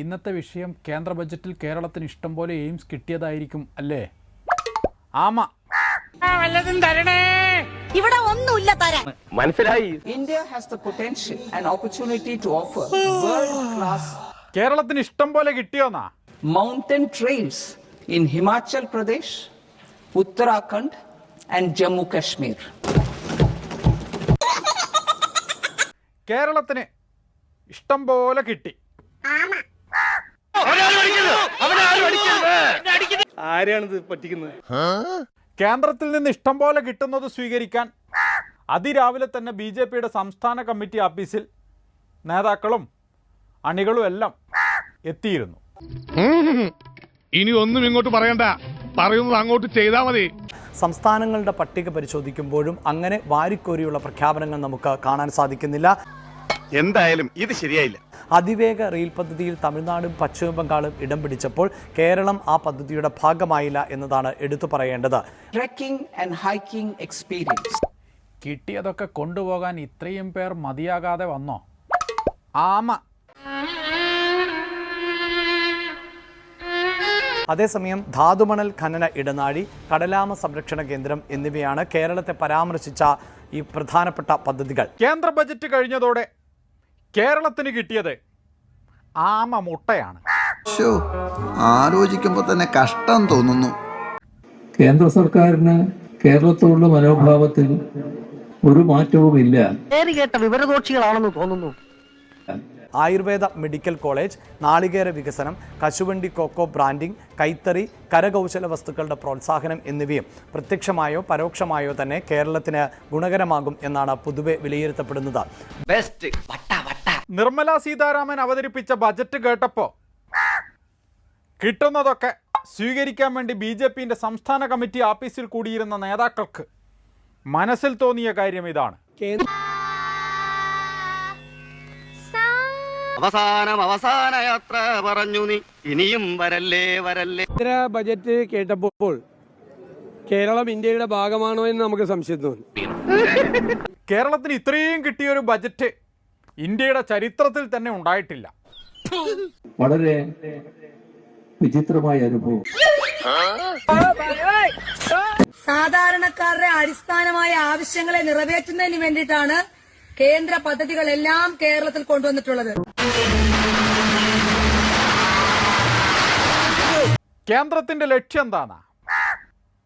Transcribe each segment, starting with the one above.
ഇന്നത്തെ വിഷയം കേന്ദ്ര ബജറ്റിൽ കേരളത്തിന് ഇഷ്ടം പോലെ എയിംസ് കിട്ടിയതായിരിക്കും അല്ലേ? ആമ. ഇവിടെ ഒന്നുമില്ല തരാൻ. മനസ്സിലായി? India has the potential and opportunity to offer world class കേരളത്തിന് ഇഷ്ടം പോലെ കിട്ടിയോന്നാ? Mountain trains in Himachal Pradesh Uttarakhand and Jammu Kashmir കേരളത്തിന് ഇഷ്ടം പോലെ കിട്ടി. ആമ. ആരെയാണിത് പറ്റിക്കുന്നത്? കേന്ദ്രത്തിൽ നിന്ന് ഇഷ്ടം പോലെ കിട്ടുന്നത് സ്വീകരിക്കാൻ അതിരാവിലെ തന്നെ ബി ജെ പിയുടെ സംസ്ഥാന കമ്മിറ്റി ഓഫീസിൽ നേതാക്കളും അണികളും എല്ലാം എത്തിയിരുന്നു. ഇനി ഒന്നും ഇങ്ങോട്ട് പറയണ്ട. പറയുന്നത് അങ്ങോട്ട് ചെയ്താൽ മതി. സംസ്ഥാനങ്ങളുടെ പട്ടിക പരിശോധിക്കുമ്പോഴും അങ്ങനെ വാരിക്കോരിയുള്ള പ്രഖ്യാപനങ്ങൾ നമുക്ക് കാണാൻ സാധിക്കുന്നില്ല. എന്തായാലും ഇത് ശരിയായില്ല. അതിവേഗ റെയിൽ പദ്ധതിയിൽ തമിഴ്നാടും പശ്ചിമ ബംഗാളും ഇടം പിടിച്ചപ്പോൾ കേരളം ആ പദ്ധതിയുടെ ഭാഗമായില്ല എന്നതാണ് എടുത്തു പറയേണ്ടത്. ട്രക്കിംഗ് ആൻഡ് ഹൈക്കിംഗ് എക്സ്പീരിയൻസ് കിട്ടിയതൊക്കെ കൊണ്ടുപോകാൻ ഇത്രയും പേർ മതിയാകാതെ വന്നോ? ആമ. അതേസമയം ധാതുമണൽ ഖനന ഇടനാഴി കടലാമ സംരക്ഷണ കേന്ദ്രം എന്നിവയാണ് കേരളത്തെ പരാമർശിച്ച ഈ പ്രധാനപ്പെട്ട പദ്ധതികൾ. കേന്ദ്ര ബജറ്റ് കഴിഞ്ഞതോടെ കേരളത്തിന് കിട്ടിയത് ആമ മുട്ടയാണ് ആലോചിക്കുമ്പോൾ ആലോചിക്കുമ്പോ തന്നെ കഷ്ടം തോന്നുന്നു. കേന്ദ്ര സർക്കാരിന് കേരളത്തോടുള്ള മനോഭാവത്തിൽ ഒരു മാറ്റവുമില്ല. കേട്ട വിവരദോക്ഷികളാണെന്ന് തോന്നുന്നു. ആയുർവേദ മെഡിക്കൽ കോളേജ് നാളികേര വികസനം കശുവണ്ടി കൊക്കോ ബ്രാൻഡിംഗ് കൈത്തറി കരകൗശല വസ്തുക്കളുടെ പ്രോത്സാഹനം എന്നിവയും പ്രത്യക്ഷമായോ പരോക്ഷമായോ തന്നെ കേരളത്തിന് ഗുണകരമാകും എന്നാണ് പൊതുവെ വിലയിരുത്തപ്പെടുന്നത്. നിർമ്മല സീതാരാമൻ അവതരിപ്പിച്ച ബജറ്റ് കേട്ടപ്പോൾ കിട്ടുന്നതൊക്കെ സ്വീകരിക്കാൻ വേണ്ടി ബി ജെ പിന്റെ സംസ്ഥാന കമ്മിറ്റി ഓഫീസിൽ കൂടിയിരുന്ന നേതാക്കൾക്ക് മനസ്സിൽ തോന്നിയ കാര്യം ഇതാണ്. അവസാനം അവസാന യാത്ര പറഞ്ഞു നീ. ഇനിയും വരല്ലേ വരല്ലേ. കേന്ദ്ര ബജറ്റ് കേട്ടപ്പോൾ കേരളം ഇന്ത്യയുടെ ഭാഗമാണോ എന്ന് നമുക്ക് സംശയം തോന്നി. കേരളത്തിന് ഇത്രയും കിട്ടിയ ഒരു ബജറ്റ് ഇന്ത്യയുടെ ചരിത്രത്തിൽ തന്നെ ഉണ്ടായിട്ടില്ല. വളരെ വിചിത്രമായ അനുഭവം. സാധാരണക്കാരുടെ അടിസ്ഥാനമായ ആവശ്യങ്ങളെ നിറവേറ്റുന്നതിന് വേണ്ടിയിട്ടാണ് കേന്ദ്ര പദ്ധതികളെല്ലാം കേരളത്തിൽ കൊണ്ടുവന്നിട്ടുള്ളത്. കേന്ദ്രത്തിന്റെ ലക്ഷ്യം എന്താണ്?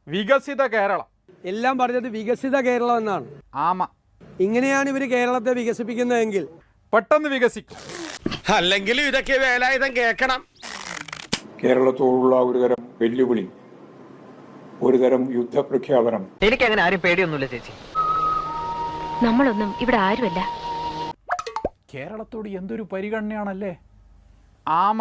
വികസിത കേരളം. എല്ലാം പറഞ്ഞത് വികസിത കേരളം എന്നാണ്. ആമ. ഇങ്ങനെയാണ് ഇവർ കേരളത്തെ വികസിപ്പിക്കുന്നതെങ്കിൽ പെട്ടെന്ന് വികസിക്കും. അല്ലെങ്കിൽ ഇതൊക്കെ വേലായുധം കേൾക്കണം. കേരളത്തോടുള്ള ഒരുതരം വെല്ലുവിളി ഒരുതരം യുദ്ധപ്രഖ്യാപനം. എനിക്ക് അങ്ങനെ ആരും പേടിയൊന്നുമില്ല ചേച്ചി. നമ്മളൊന്നും ഇവിടെ ആരുമല്ല. കേരളത്തോട് എന്തൊരു പരിഗണനയാണല്ലേ? ആമ.